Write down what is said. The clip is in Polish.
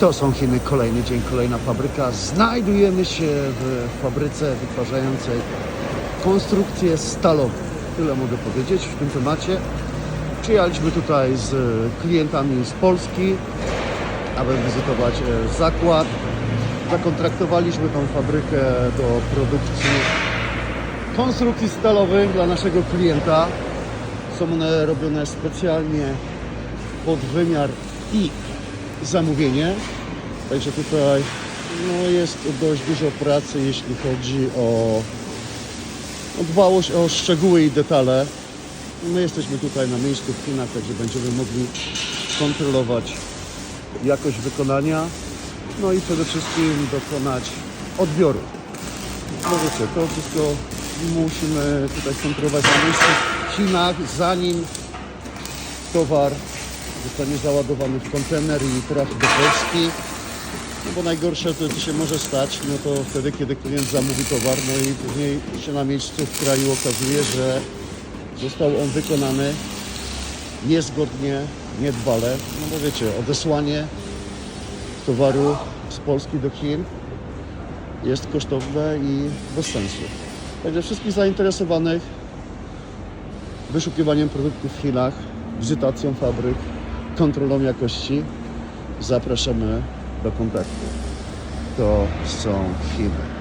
To są Chiny, kolejny dzień, kolejna fabryka. Znajdujemy się w fabryce wytwarzającej konstrukcje stalowe. Tyle mogę powiedzieć w tym temacie. Przyjechaliśmy tutaj z klientami z Polski, aby wizytować e, zakład. Zakontraktowaliśmy tą fabrykę do produkcji konstrukcji stalowych dla naszego klienta. Są one robione specjalnie pod wymiar i zamówienie. Także tutaj no, jest dość dużo pracy, jeśli chodzi o, dbałość o szczegóły i detale. My jesteśmy tutaj na miejscu w Chinach, także będziemy mogli kontrolować jakość wykonania, no i przede wszystkim dokonać odbioru. No wiecie, to wszystko musimy tutaj kontrolować na miejscu w Chinach, zanim towar zostanie załadowany w kontener i trafi do Polski. No bo najgorsze to co się może stać, no to wtedy, kiedy klient zamówi towar, no i później się na miejscu w kraju okazuje, że został on wykonany niezgodnie, niedbale. No bo wiecie, odesłanie towaru z Polski do Chin jest kosztowne i bez sensu. Także wszystkich zainteresowanych wyszukiwaniem produktów w Chinach, wizytacją fabryk, kontrolą jakości zapraszamy do kontaktu. To są Chiny.